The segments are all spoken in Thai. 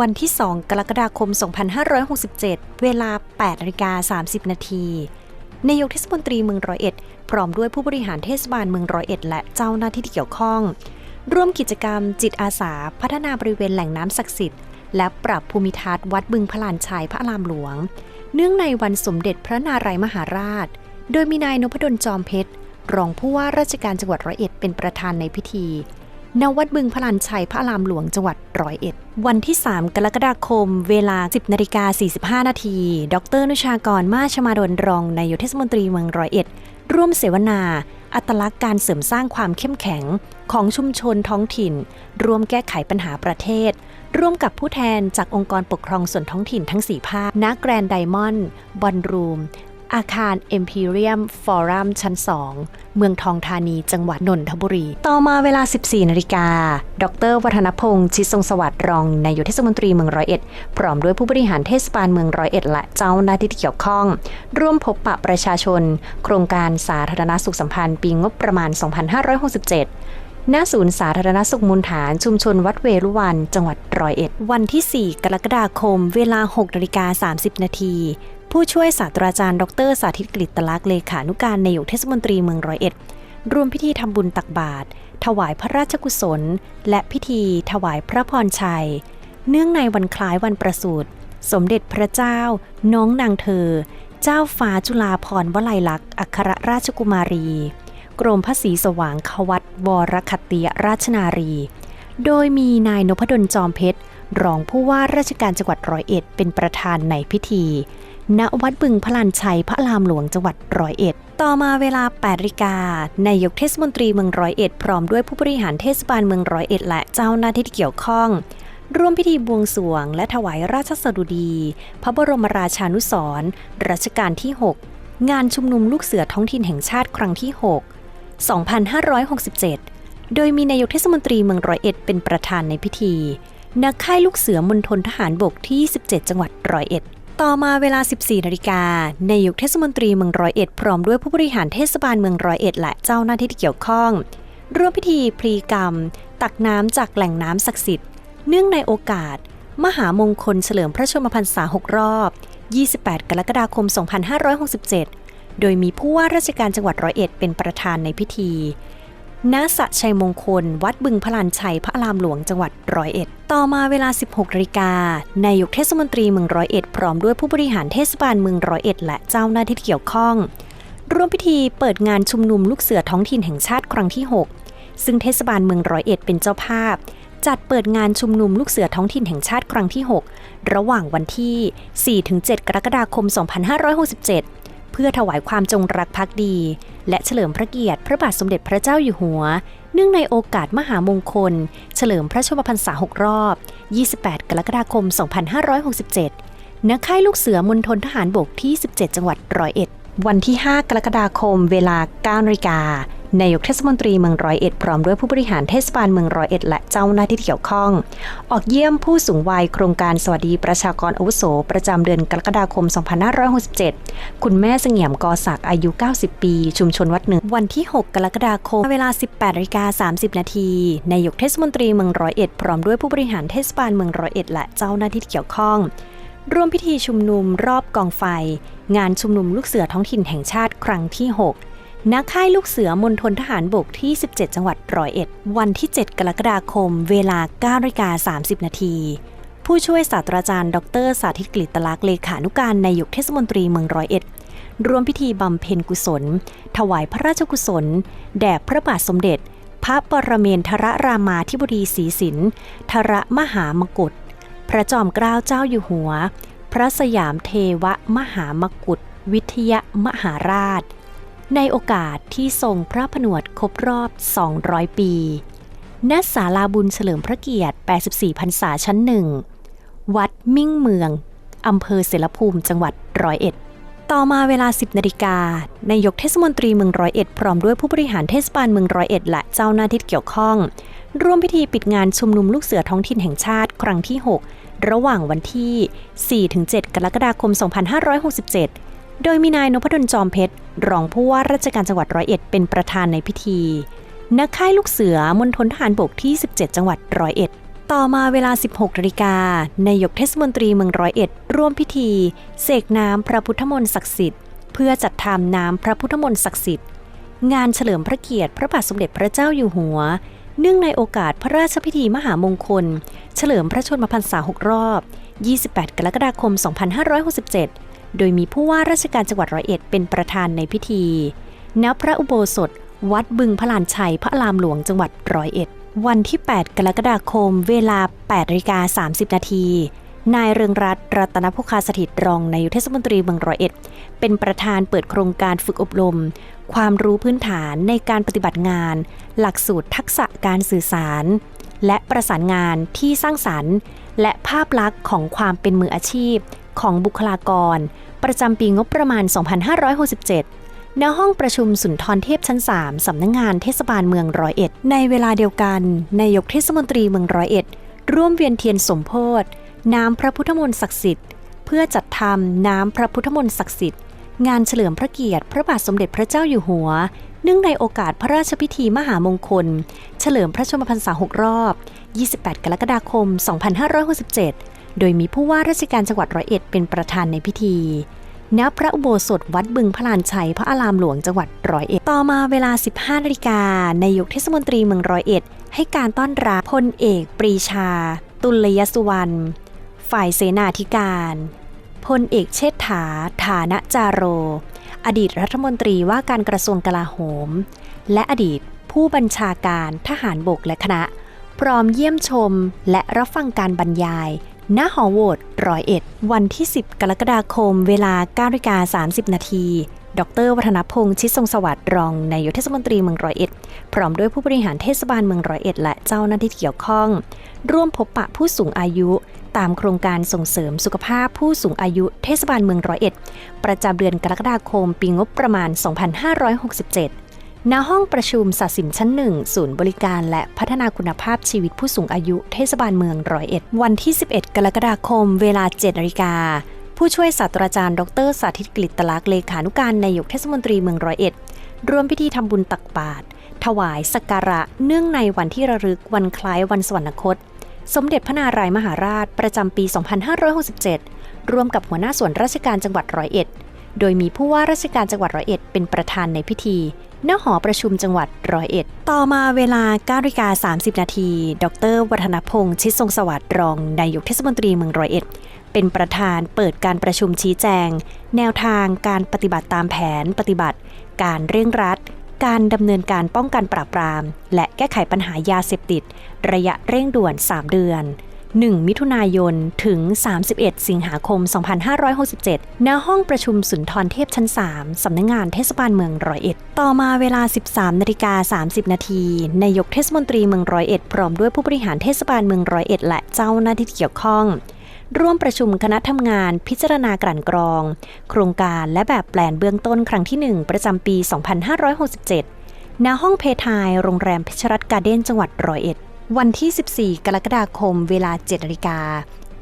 วันที่ 2 กรกฎาคม 2567 เวลา8นาฬิกา30 นาทีนายกเทศมนตรีเมืองร้อยเอ็ด พร้อมด้วยผู้บริหารเทศบาลเมืองร้อยเอ็ด และเจ้าหน้าที่ที่เกี่ยวข้อง ร่วมกิจกรรมจิตอาสาพัฒนาบริเวณแหล่งน้ำศักดิ์สิทธิ์ และปรับภูมิทัศน์วัดบึงพลานชัยพระอารามหลวง เนื่องในวันสมเด็จพระนารายมหาราช โดยมีนายนพดลจอมเพชรรองผู้ว่าราชการจังหวัดร้อยเอ็ดเป็นประธานในพิธี ณวัดบึงพลานชัยพระรามหลวงจังหวัดร้อยเอ็ด วันที่ 3 กรกฎาคม เวลา 10นาฬิกา45 นาที ดรนุชากรมาชมาดลรองนายกเทศมนตรีเมืองร้อยเอ็ด ร่วมเสวนา อัตลักษณ์การเสริมสร้างความเข้มแข็งของชุมชนท้องถิ่น ร่วมแก้ไขปัญหาประเทศ ร่วมกับผู้แทนจากองค์กรปกครองส่วนท้องถิ่นทั้ง 4 ภาคณแกรนด์ไดมอนด์บอลรูม อาคาร Empyrean Forum ชั้น 2 เมืองทองธานี จังหวัดนนทบุรี ต่อมาเวลา 14 นาฬิกา ดร วัฒนพงษ์ชิดทรงสวัสดิ์รองนายกเทศมนตรีเมืองร้อยเอ็ด พร้อมด้วยผู้บริหารเทศบาลเมืองร้อยเอ็ด และเจ้าหน้าที่ที่เกี่ยวข้อง ร่วมพบปะประชาชน โครงการสาธารณสุขสัมพันธ์ปีงบประมาณ 2567ณศูนย์สาธารณสุขมูลฐานชุมชนวัดเวรุวัน จังหวัดร้อยเอ็ด วันที่ 4 กรกฎาคม เวลา 6นาฬิกา30 นาที ผู้ช่วยศาสตราจารย์ ดร สาธิตกฤตลักษณ์เลขานุการนายกเทศมนตรีเมืองร้อยเอ็ดร่วมพิธีทำบุญตักบาตรถวายพระราชกุศล และพิธีถวายพระพรชัย เนื่องในวันคล้ายวันประสูติสมเด็จพระเจ้า น้องนางเธอ เจ้าฟ้าจุฬาภรณ์วลัยลักษณ์อัครราชกุมารี กรมพระศรีสว่างควัตวรคัตติยราชนารี โดยมีนายนพดลจอมเพชร รองผู้ว่าราชการจังหวัดร้อยเอ็ดเป็นประธานในพิธี ณวัดบึงพลานชัยพระรามหลวงจังหวัดร้อยเอ็ด ต่อมาเวลา8นาฬิกานายกเทศมนตรีเมืองร้อยเอ็ดพร้อมด้วยผู้บริหารเทศบาลเมืองร้อยเอ็ดและเจ้าหน้าที่ที่เกี่ยวข้อง ร่วมพิธีบวงสรวง และถวายราชสดุดี พระบรมราชานุสรรัชกาลที่ 6 งานชุมนุมลูกเสือท้องถิ่นแห่งชาติครั้งที่ 6 2567 โดยมีนายกเทศมนตรีเมืองร้อยเอ็ดเป็นประธานในพิธีณค่ายลูกเสือมณฑลทหารบกที่17จังหวัดร้อยเอ็ด ต่อมาเวลา 14 นาฬิกาในายกเทศมนตรีเมืองร้อยเอ็ดพร้อมด้วยผู้บริหารเทศบาลเมืองร้อยเอ็ดและเจ้าหน้าที่ที่เกี่ยวข้อง ร่วมพิธีพลีกรรม ตักน้ำจากแหล่งน้ำศักดิ์สิทธิ์ เนื่องในโอกาส มหามงคลเฉลิมพระชนมพรรษา 6 รอบ 28 กรกฎาคม 2567 โดยมีผู้ว่าราชการจังหวัดร้อยเอ็ดเป็นประธานในพิธี ณสะชัยมงคล วัดบึงพลานชัยพระอารามหลวงจังหวัดร้อยเอ็ด ต่อมาเวลา 16นาฬิกานายกเทศมนตรีเมืองร้อยเอ็ดพร้อมด้วยผู้บริหารเทศบาลเมืองร้อยเอ็ดและเจ้าหน้าที่ที่เกี่ยวข้อง ร่วมพิธีเปิดงานชุมนุมลูกเสือท้องถิ่นแห่งชาติครั้งที่ 6 ซึ่งเทศบาลเมืองร้อยเอ็ดเป็นเจ้าภาพ จัดเปิดงานชุมนุมลูกเสือท้องถิ่นแห่งชาติครั้งที่ 6 ระหว่างวันที่ 4-7 กรกฎาคม 2567 เพื่อถวายความจงรักภักดี และเฉลิมพระเกียรติพระบาทสมเด็จพระเจ้าอยู่หัว เนื่องในโอกาสมหามงคล เฉลิมพระชนมพรรษา 6 รอบ 28 กรกฎาคม 2567 ณ ค่ายลูกเสือมณฑลทหารบกที่ 17 จังหวัดร้อยเอ็ด วันที่ 5 กรกฎาคม เวลา9นาฬิกา นายกเทศมนตรีเมืองร้อยเอ็ดพร้อมด้วยผู้บริหารเทศบาลเมืองร้อยเอ็ดและเจ้าหน้าที่เกี่ยวข้อง ออกเยี่ยมผู้สูงวัยโครงการสวัสดีประชากรอาวุโส ประจำเดือนกรกฎาคม 2567 คุณแม่เสงี่ยมกอศักด์อายุ 90 ปี ชุมชนวัดหนึ่ง วันที่ 6 กรกฎาคม เวลา 18นาฬิกา30 นาทีนายกเทศมนตรีเมืองร้อยเอ็ดพร้อมด้วยผู้บริหารเทศบาลเมืองร้อยเอ็ดและเจ้าหน้าที่ที่เกี่ยวข้องร่วมพิธีชุมนุมรอบกองไฟ งานชุมนุมลูกเสือท้องถิ่นแห่งชาติครั้งที่ 6 ณค่ายลูกเสือมณฑลทหารบกที่ 17 จังหวัดร้อยเอ็ด วันที่ 7 กรกฎาคม เวลา9นาฬิกา30 นาที ผู้ช่วยศาสตราจารย์ ดร สาธิตกฤตลักษ์เลขานุการนายกเทศมนตรีเมืองร้อยเอ็ดร่วมพิธีบำเพ็ญกุศล ถวายพระราชกุศล แด่พระบาทสมเด็จ พระปรเมนทรรามาธิบดีศรีสินทรมหามกุฏพระจอมเกล้าเจ้าอยู่หัว พระสยามเทวมหามกุฏวิทยมหาราช ในโอกาสที่ทรงพระผนวดครบรอบ 200 ปี ณ ศาลาบุญเฉลิมพระเกียรติ 84 พรรษาชั้นหนึ่ง วัดมิ่งเมือง อำเภอเสรภูมิจังหวัดร้อยเอ็ด ต่อมาเวลา 10 นาฬิกา นายกเทศมนตรีเมืองร้อยเอ็ด พร้อมด้วยผู้บริหารเทศบาลเมืองร้อยเอ็ดและเจ้าหน้าที่เกี่ยวข้อง ร่วมพิธีปิดงานชุมนุมลูกเสือท้องถิ่นแห่งชาติ ครั้งที่ 6 ระหว่างวันที่ 4-7 กรกฎาคม 2567 โดยมีนายนพดลจอมเพชร รองผู้ว่าราชการจังหวัดร้อยเอ็ดเป็นประธานในพิธีณค่ายลูกเสือมณฑลทหารบกที่ 17 จังหวัดร้อยเอ็ด ต่อมาเวลา 16นาฬิกานายกเทศมนตรีเมืองร้อยเอ็ด ร่วมพิธี เสกน้ำพระพุทธมนต์ศักดิ์สิทธิ์ เพื่อจัดทำน้ำพระพุทธมนต์ศักดิ์สิทธิ์ งานเฉลิมพระเกียรติพระบาทสมเด็จพระเจ้าอยู่หัว เนื่องในโอกาสพระราชพิธีมหามงคล เฉลิมพระชนมพรรษา6รอบ 28 กรกฎาคม 2567 โดยมีผู้ว่าราชการจังหวัดร้อยเอ็ดเป็นประธานในพิธี ณ พระอุโบสถ วัดบึงพระลานชัยพระรามหลวงจังหวัดร้อยเอ็ด วันที่ 8 กรกฎาคม เวลา8นาฬิกา30 นาที นายเรืองรัตน์รัตนพุคาสถิตรองนายกเทศมนตรีเมืองร้อยเอ็ด เป็นประธานเปิดโครงการฝึกอบรม ความรู้พื้นฐานในการปฏิบัติงาน หลักสูตรทักษะการสื่อสาร และประสานงานที่สร้างสรรค์ และภาพลักษณ์ของความเป็นมืออาชีพ ของบุคลากร ประจำปีงบประมาณ 2567 ณ ห้องประชุมสุนทรเทพชั้น 3 สำนักงงานเทศบาลเมืองร้อยเอ็ด ในเวลาเดียวกัน นายกเทศมนตรีเมืองร้อยเอ็ด ร่วมเวียนเทียนสมโพธน้ำพระพุทธมนต์ศักดิ์สิทธิ์ เพื่อจัดทำน้ำพระพุทธมนต์ศักดิ์สิทธิ์ งานเฉลิมพระเกียรติ พระบาทสมเด็จพระเจ้าอยู่หัว เนื่องในโอกาสพระราชพิธีมหามงคล เฉลิมพระชนมพรรษา 6 รอบ 28 กรกฎาคม 2567 โดยมีผู้ว่าราชการจังหวัดร้อยเอ็ดเป็นประธานในพิธีณพระอุโบสถวัดบึงพระลานชัยพระอารามหลวงจังหวัดร้อยเอ็ด ต่อมาเวลา 15นาฬิกานายกเทศมนตรีเมืองร้อยเอ็ด ให้การต้อนรับพลเอก ปรีชา ตุลยสุวรรณ ฝ่ายเสนาธิการ พลเอกเชษฐา ฐานะจาโร อดีตรัฐมนตรีว่าการกระทรวงกลาโหม และอดีตผู้บัญชาการทหารบกและคณะ พร้อมเยี่ยมชมและรับฟังการบรรยาย ณหอโหวตร้อยเอ็ดวันที่ 10 กรกฎาคม เวลา9นาฬิกา30 นาที ดร วัฒนพงษ์ชิดทรงสวัสดิ์รองนายกเทศมนตรีเมืองร้อยเอ็ด พร้อมด้วยผู้บริหารเทศบาลเมืองร้อยเอ็ด และเจ้าหน้าที่ที่เกี่ยวข้อง ร่วมพบปะผู้สูงอายุ ตามโครงการส่งเสริมสุขภาพผู้สูงอายุเทศบาลเมืองร้อยเอ็ด ประจำเดือนกรกฎาคม ปีงบประมาณ 2567 ณห้องประชุมสัสิมชั้นหนึ่งศูนย์บริการและพัฒนาคุณภาพชีวิตผู้สูงอายุเทศบาลเมืองร้อยเอ็ด วันที่ 11 กรกฎาคม เวลา7นาฬิกาผู้ช่วยศาสตราจารย์ ดร สาธิตกลิตตลักษ์เลขานุการนายกเทศมนตรีเมืองร้อยเอ็ดร่วมพิธีทำบุญตักบาตรถวายสักการะเนื่องในวันที่ระลึกวันคล้ายวันสวรรคต สมเด็จพระนารายมหาราชประจำปี 2567 ร่วมกับหัวหน้าส่วนราชการจังหวัดร้อยเอ็ด โดยมีผู้ว่าราชการจังหวัดร้อยเอ็ดเป็นประธานในพิธี ณหอประชุมจังหวัดร้อยเอ็ด ต่อมาเวลา9นาฬิกา30 นาที ดร วัฒนพงษ์ชิดทรงสวัสดิ์รองนายกเทศมนตรีเมืองร้อยเอ็ด เป็นประธานเปิดการประชุมชี้แจง แนวทางการปฏิบัติตามแผนปฏิบัติ การเร่งรัด การดำเนินการป้องกันปราบปราม และแก้ไขปัญหายาเสพติด ระยะเร่งด่วน 3 เดือน 1 มิถุนายน ถึง 31 สิงหาคม 2567 ณ ห้องประชุมสุนทรเทพชั้น 3 สำนักงงานเทศบาลเมืองร้อยเอ็ด ต่อมาเวลา 13นาฬิกา30 นาทีนายกเทศมนตรีเมืองร้อยเอ็ด พร้อมด้วยผู้บริหารเทศบาลเมืองร้อยเอ็ด และเจ้าหน้าที่เกี่ยวข้องร่วมประชุมคณะทำงานพิจารณากลั่นกรอง โครงการและแบบแปลนเบื้องต้นครั้งที่ 1 ประจำปี 2567 ณ ห้องเพทาย โรงแรมเพชรรัตน์การ์เด้นจังหวัดร้อยเอ็ด วันที่ 14 กรกฎาคม เวลา7นาฬิกา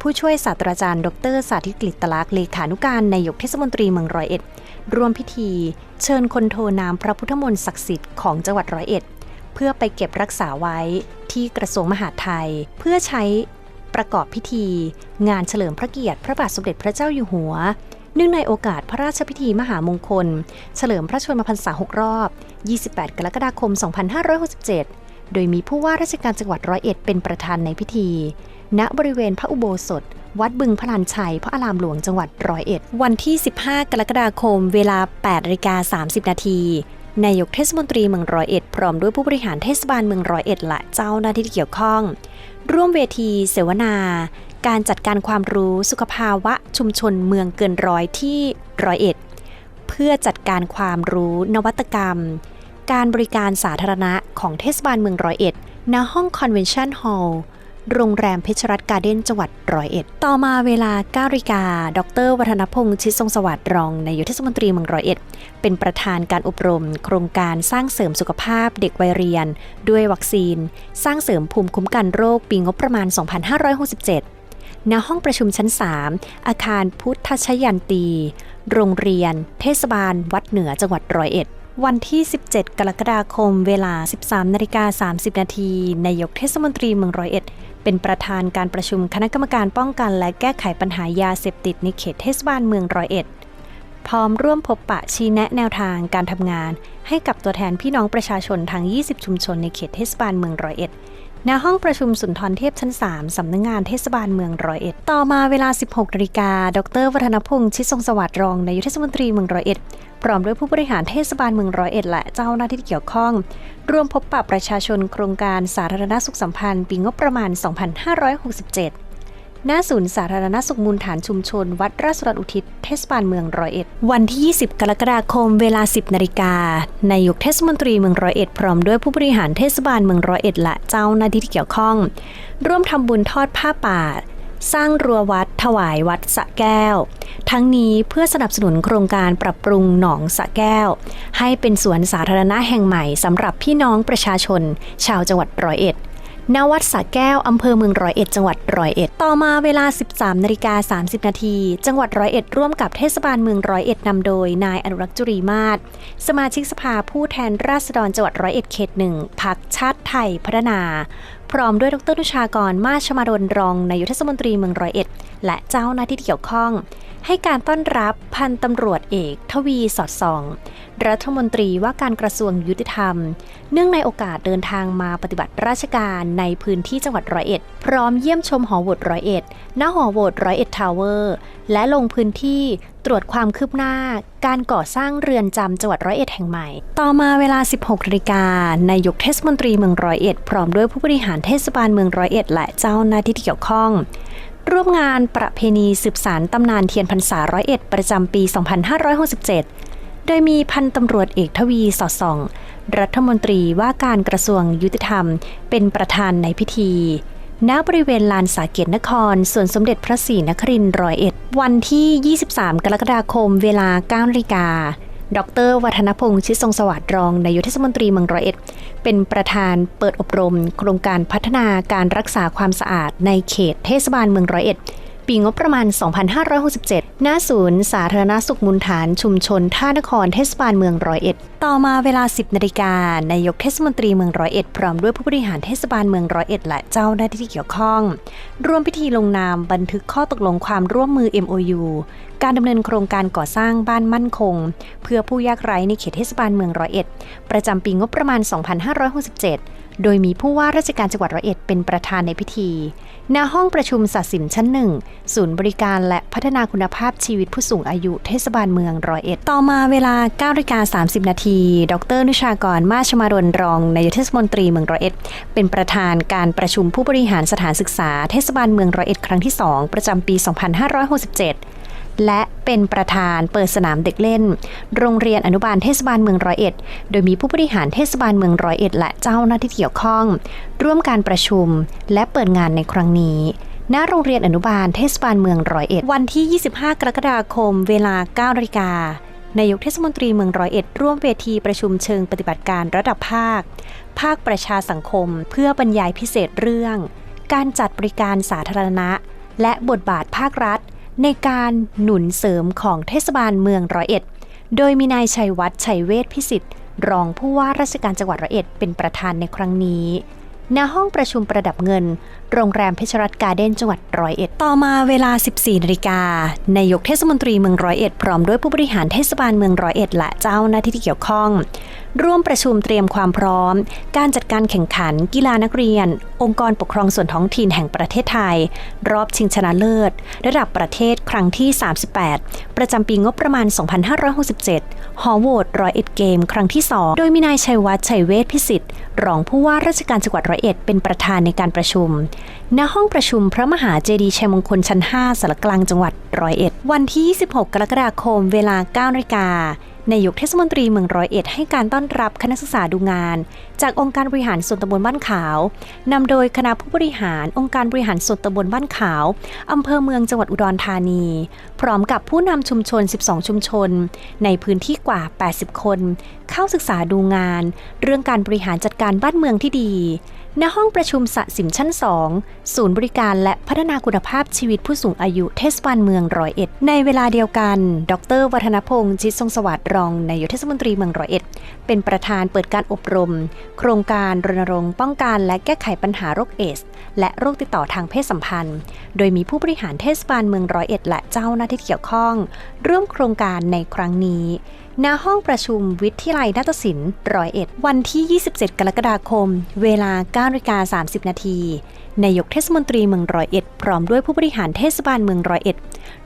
ผู้ช่วยศาสตราจารย์ ดร สาธิตกลิตลักษ์เลขานุการนายกเทศมนตรีเมืองร้อยเอ็ด ร่วมพิธี เชิญคนโทน้ำพระพุทธมนต์ศักดิ์สิทธิ์ของจังหวัดร้อยเอ็ด เพื่อไปเก็บรักษาไว้ที่กระทรวงมหาดไทย เพื่อใช้ประกอบพิธี งานเฉลิมพระเกียรติ พระบาทสมเด็จพระเจ้าอยู่หัวเนื่องในโอกาสพระราชพิธีมหามงคล เฉลิมพระชนมพรรษา 6 รอบ 28 กรกฎาคม 2567 โดยมีผู้ว่าราชการจังหวัดร้อยเอ็ดเป็นประธานในพิธี ณ บริเวณพระอุโบสถ วัดบึงพลานชัย พระอารามหลวงจังหวัดร้อยเอ็ด วันที่ 15 กรกฎาคม เวลา8นาฬิกา30 นาทีนายกเทศมนตรีเมืองร้อยเอ็ดพร้อมด้วยผู้บริหารเทศบาลเมืองร้อยเอ็ดและเจ้าหน้าที่เกี่ยวข้อง ร่วมเวทีเสวนา การจัดการความรู้สุขภาวะชุมชนเมืองเกินร้อยที่ร้อยเอ็ด เพื่อจัดการความรู้นวัตกรรม การบริการสาธารณะของเทศบาลเมืองร้อยเอ็ด ณ ห้องคอนเวนชั่นฮอลล์ โรงแรมเพชรรัตน์การ์เด้นจังหวัดร้อยเอ็ด ต่อมาเวลา9นาฬิกา ดร วัฒนพงษ์ชิดทรงสวัสดิ์รองนายกเทศมนตรีเมืองร้อยเอ็ด เป็นประธานการอบรม โครงการสร้างเสริมสุขภาพเด็กวัยเรียน ด้วยวัคซีน สร้างเสริมภูมิคุ้มกันโรคปีงบประมาณ 2567ณห้องประชุมชั้น 3 อาคารพุทธชยันตี โรงเรียน เทศบาล วัดเหนือจังหวัดร้อยเอ็ด วันที่ 17 กรกฎาคม เวลา 13นาฬิกา30 นาทีนายกเทศมนตรีเมืองร้อยเอ็ด เป็นประธานการประชุมคณะกรรมการป้องกัน และแก้ไขปัญหายาเสพติดในเขตเทศบาลเมืองร้อยเอ็ด พร้อมร่วมพบปะชี้แนะแนวทางการทำงาน ให้กับตัวแทนพี่น้องประชาชนทั้ง20 ชุมชนในเขตเทศบาลเมืองร้อยเอ็ดณห้องประชุมสุนทรเทพชั้น 3 สำนักงงานเทศบาลเมืองร้อยเอ็ด ต่อมาเวลา 16นาฬิกา ดร วัฒนพงษ์ชิดทรงสวัสดิ์รองนายกเทศมนตรีเมืองร้อยเอ็ด พร้อมด้วยผู้บริหารเทศบาลเมืองร้อยเอ็ดและเจ้าหน้าที่เกี่ยวข้อง ร่วมพบปะประชาชนโครงการสาธารณสุขสัมพันธ์ปีงบประมาณ 2567 หน้าศูนย์สาธารณสุขมูลฐานชุมชน วัดราชสรอุทิศเทศบาลเมืองร้อยเอ็ด วันที่ 20 กรกฎาคมเวลา 10 นาฬิกานายกเทศมนตรีเมืองร้อยเอ็ดพร้อมด้วยผู้บริหารเทศบาลเมืองร้อยเอ็ดและเจ้าหน้าที่ที่เกี่ยวข้อง ร่วมทำบุญทอดผ้าป่า สร้างรั้ววัดถวายวัดสะแก้ว ทั้งนี้เพื่อสนับสนุนโครงการปรับปรุงหนองสะแก้ว ให้เป็นสวนสาธารณะแห่งใหม่สำหรับพี่น้องประชาชน ชาวจังหวัดร้อยเอ็ดณวัดสะแก้ว อำเภอเมืองร้อยเอ็ด จังหวัดร้อยเอ็ด ต่อมาเวลา 13นาฬิกา30 นาที จังหวัดร้อยเอ็ด ร่วมกับเทศบาลเมืองร้อยเอ็ดนำโดย นายอนุรักษ์จุรีมาศ สมาชิกสภาผู้แทนราษฎรจังหวัดร้อยเอ็ดเขตหนึ่ง พักชาติไทยพัฒนา พร้อมด้วยดรนุชากรมาชมาดลรองนายกเทศมนตรีเมืองร้อยเอ็ด และเจ้าหน้าที่ที่เกี่ยวข้อง ให้การต้อนรับพันตำรวจเอกทวีสอดส่อง รัฐมนตรีว่าการกระทรวงยุติธรรม เนื่องในโอกาสเดินทางมาปฏิบัติราชการในพื้นที่จังหวัดร้อยเอ็ด พร้อมเยี่ยมชมหอโหวตร้อยเอ็ดณหอโหวตร้อยเอ็ดทาวเวอร์ และลงพื้นที่ตรวจความคืบหน้า การก่อสร้างเรือนจำจังหวัดร้อยเอ็ดแห่งใหม่ ต่อมาเวลา 16นาฬิกานายกเทศมนตรีเมืองร้อยเอ็ด พร้อมด้วยผู้บริหารเทศบาลเมืองร้อยเอ็ดและเจ้าหน้าที่ที่เกี่ยวข้อง ร่วมงานประเพณีสืบสารตำนานเทียนพรรษาร้อยเอ็ดประจำปี 2567 โดยมีพันตำรวจเอกทวีสอดส่อง รัฐมนตรีว่าการกระทรวงยุติธรรม เป็นประธานในพิธีณบริเวณลานสาเกตนครส่วนสมเด็จพระศรีนครินทร์ร้อยเอ็ด วันที่ 23 กรกฎาคมเวลา9นาฬิกา ดร วัฒนพงศ์ชิดทรงสวัสดิ์รองนายกเทศมนตรีเมืองร้อยเอ็ด เป็นประธานเปิดอบรม โครงการพัฒนาการรักษาความสะอาดในเขตเทศบาลเมืองร้อยเอ็ด ปีงบประมาณ 2567 หน้าศูนย์ สาธารณสุขมูลฐานชุมชน ท่านครเทศบาลเมืองร้อยเอ็ด ต่อมาเวลา 10นาฬิกานายกเทศมนตรีเมืองร้อยเอ็ด พร้อมด้วยผู้บริหารเทศบาลเมืองร้อยเอ็ดและเจ้าหน้าที่ที่เกี่ยวข้อง ร่วมพิธีลงนามบันทึกข้อตกลงความร่วมมือ MOU การดำเนินโครงการก่อสร้างบ้านมั่นคง เพื่อผู้ยากไร้ในเขตเทศบาลเมืองร้อยเอ็ด ประจำปีงบประมาณ 2567โดยมีผู้ว่าราชการจังหวัดร้อยเอ็ดเป็นประธานในพิธี ณห้องประชุมสัตสินชั้นหนึ่งศูนย์บริการและพัฒนาคุณภาพชีวิตผู้สูงอายุเทศบาลเมืองร้อยเอ็ดต่อมาเวลา9นาฬิกา30 นาที ดรนุชากรมาชมารนรองนายกเทศมนตรีเมืองร้อยเอ็ด เป็นประธานการประชุมผู้บริหารสถานศึกษาเทศบาลเมืองร้อยเอ็ดครั้งที่ 2 ประจำปี 2567 และเป็นประธานเปิดสนามเด็กเล่น โรงเรียนอนุบาลเทศบาลเมืองร้อยเอ็ด โดยมีผู้บริหารเทศบาลเมืองร้อยเอ็ดและเจ้าหน้าที่เกี่ยวข้อง ร่วมการประชุมและเปิดงานในครั้งนี้ณโรงเรียนอนุบาลเทศบาลเมืองร้อยเอ็ด วันที่ 25 กรกฎาคม เวลา9นาฬิกานายกเทศมนตรีเมืองร้อยเอ็ด ร่วมเวทีประชุมเชิงปฏิบัติการระดับภาค ภาคประชาสังคม เพื่อบรรยายพิเศษเรื่อง การจัดบริการสาธารณะ และบทบาทภาครัฐ ในการหนุนเสริมของเทศบาลเมืองร้อยเอ็ด โดยมีนายชัยวัฒน์ชัยเวชพิสิทธิ์ รองผู้ว่าราชการจังหวัดร้อยเอ็ดเป็นประธานในครั้งนี้ณห้องประชุมประดับเงิน โรงแรมเพชรรัตการ์เด้นจังหวัดร้อยเอ็ด ต่อมาเวลา 14นาฬิกานายกเทศมนตรีเมืองร้อยเอ็ด พร้อมด้วยผู้บริหารเทศบาลเมืองร้อยเอ็ดและเจ้าหน้าที่ที่เกี่ยวข้อง ร่วมประชุมเตรียมความพร้อม การจัดการแข่งขัน กีฬานักเรียน องค์กรปกครองส่วนท้องถิ่นแห่งประเทศไทย รอบชิงชนะเลิศ ระดับประเทศครั้งที่ 38 ประจำปีงบประมาณ 2567 หอโหวตร้อยเอ็ดเกม ครั้งที่ 2 โดยมีนายชัยวัฒน์ชัยเวชพิสิทธิ์ รองผู้ว่าราชการจังหวัดร้อยเอ็ดเป็นประธานในการประชุม ณ ห้องประชุมพระมหาเจดีย์ชัยมงคลชั้น 5สารกลางจังหวัดร้อยเอ็ด วันที่ 26 กรกฎาคม เวลา9นาฬิกา นายกเทศมนตรีเมืองร้อยเอ็ดให้การต้อนรับคณะศึกษาดูงาน จากองค์การบริหารส่วนตำบลบ้านขาว นำโดยคณะผู้บริหารองค์การบริหารส่วนตำบลบ้านขาวอำเภอเมืองจังหวัดอุดรธานี พร้อมกับผู้นำชุมชน 12 ชุมชน ในพื้นที่กว่า 80 คน เข้าศึกษาดูงาน เรื่องการบริหารจัดการบ้านเมืองที่ดีณห้องประชุมสะสิมชั้น 2 ศูนย์บริการและพัฒนาคุณภาพชีวิตผู้สูงอายุเทศบาลเมืองร้อยเอ็ด ในเวลาเดียวกัน ดร วัฒนพงศ์จิตทรงสวัสดิ์รองนายกเทศมนตรีเมืองร้อยเอ็ด เป็นประธานเปิดการอบรม โครงการรณรงค์ป้องกันและแก้ไขปัญหาโรคเอส และโรคติดต่อทางเพศสัมพันธ์ โดยมีผู้บริหารเทศบาลเมืองร้อยเอ็ด และเจ้าหน้าที่เกี่ยวข้อง ร่วมโครงการในครั้งนี้ณห้องประชุมวิทยาลัยนาฏศิลป์ร้อยเอ็ด วันที่ 27 กรกฎาคม เวลา9นาฬิกา30 นาที นายกเทศมนตรีเมืองร้อยเอ็ด พร้อมด้วยผู้บริหารเทศบาลเมืองร้อยเอ็ด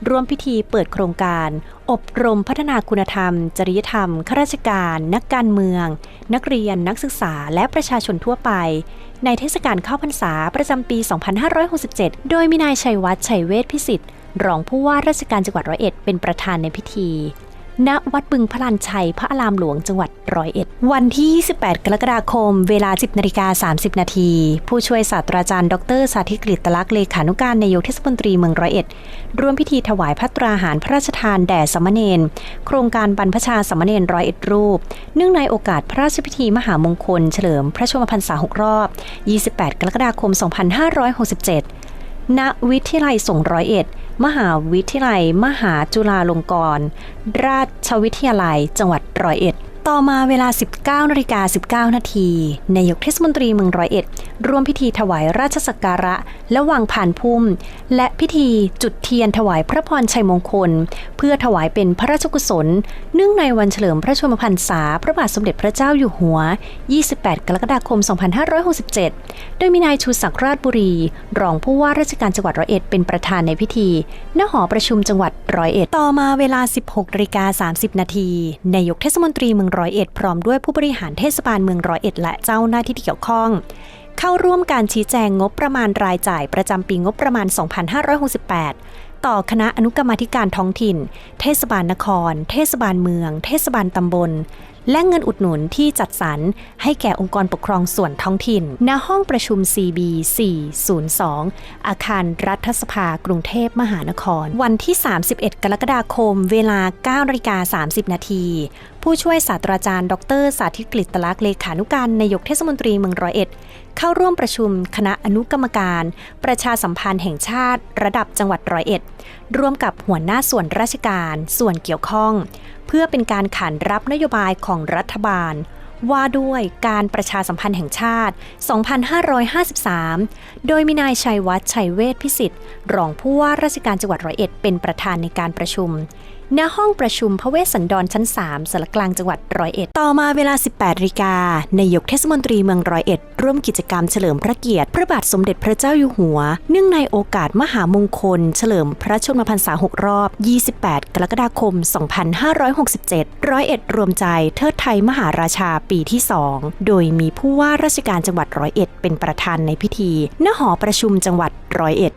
ร่วมพิธีเปิดโครงการ อบรมพัฒนาคุณธรรม จริยธรรมข้าราชการ นักการเมือง นักเรียนนักศึกษาและประชาชนทั่วไป ในเทศกาลเข้าพรรษาประจำปี 2567 โดยมีนายชัยวัฒน์ชัยเวชพิสิทธิ์รองผู้ว่าราชการจังหวัดร้อยเอ็ดเป็นประธานในพิธี ณวัดบึงพลานชัย พระอารามหลวงจังหวัดร้อยเอ็ด วันที่ 28 กรกฎาคม เวลา 10นาฬิกา30 นาที ผู้ช่วยศาสตราจารย์ ดร สาธิตกฤตลักษณ์เลขานุการนายกเทศมนตรีเมืองร้อยเอ็ด ร่วมพิธีถวายพระตราหารพระราชทานแด่สามเณร โครงการบรรพชาสามเณรร้อยเอ็ดรูป เนื่องในโอกาสพระราชพิธีมหามงคล เฉลิมพระชนมพรรษา 6 รอบ 28 กรกฎาคม 2567ณวิทยาลัยสงฆ์ร้อยเอ็ด มหาวิทยาลัย มหาจุฬาลงกรณราชวิทยาลัยจังหวัดร้อยเอ็ด ต่อมาเวลา 19นาฬิกา19 นาทีนายกเทศมนตรีเมืองร้อยเอ็ดร่วมพิธีถวายราชสักการะ และวางผ่านพุ่ม และพิธีจุดเทียนถวายพระพรชัยมงคล เพื่อถวายเป็นพระราชกุศล เนื่องในวันเฉลิมพระชนมพรรษา พระบาทสมเด็จพระเจ้าอยู่หัว 28 กรกฎาคม 2567 โดยมีนายชูศักดิ์ราชบุรี รองผู้ว่าราชการจังหวัดร้อยเอ็ดเป็นประธานในพิธีณหอประชุมจังหวัดร้อยเอ็ดต่อมาเวลา 16นาฬิกา30 นาทีนายกเทศมนตรีเมืองร้อยเอ็ดพร้อมด้วยผู้บริหารเทศบาลเมืองร้อยเอ็ดและเจ้าหน้าที่ที่เกี่ยวข้อง เข้าร่วมการชี้แจงงบประมาณรายจ่ายประจำปีงบประมาณ 2568 ต่อคณะอนุกรรมธิการท้องถิ่น เทศบาลนคร เทศบาลเมือง เทศบาลตำบล และเงินอุดหนุนที่จัดสรรให้แก่องค์กรปกครองส่วนท้องถิ่น ณ ห้องประชุม CB 402 อาคารรัฐสภากรุงเทพมหานคร วันที่ 31 กรกฎาคม เวลา9นาฬิกา30 นาที ผู้ช่วยศาสตราจารย์ ดร สาธิตกฤตลักษ์เลขานุการนายกเทศมนตรีเมืองร้อยเอ็ด เข้าร่วมประชุมคณะอนุกรรมการ ประชาสัมพันธ์แห่งชาติ ระดับจังหวัดร้อยเอ็ด ร่วมกับหัวหน้าส่วนราชการ ส่วนเกี่ยวข้อง เพื่อเป็นการขานรับนโยบายของรัฐบาลว่าด้วยการประชาสัมพันธ์แห่งชาติ 2553 โดยมีนายชัยวัฒน์ชัยเวชพิสิทธิ์ รองผู้ว่าราชการจังหวัดร้อยเอ็ดเป็นประธานในการประชุม ณห้องประชุมพระเวสสันดรชั้น 3สารกลางจังหวัดร้อยเอ็ด ต่อมาเวลา 18นาฬิกานายกเทศมนตรีเมืองร้อยเอ็ด ร่วมกิจกรรมเฉลิมพระเกียรติ พระบาทสมเด็จพระเจ้าอยู่หัว เนื่องในโอกาสมหามงคล เฉลิมพระชนมพรรษา 6 รอบ 28 กรกฎาคม 2567 ร้อยเอ็ดรวมใจเทิดไทยมหาราชาปีที่ 2 โดยมีผู้ว่าราชการจังหวัดร้อยเอ็ดเป็นประธานในพิธี ณ หอประชุมจังหวัดร้อยเอ็ด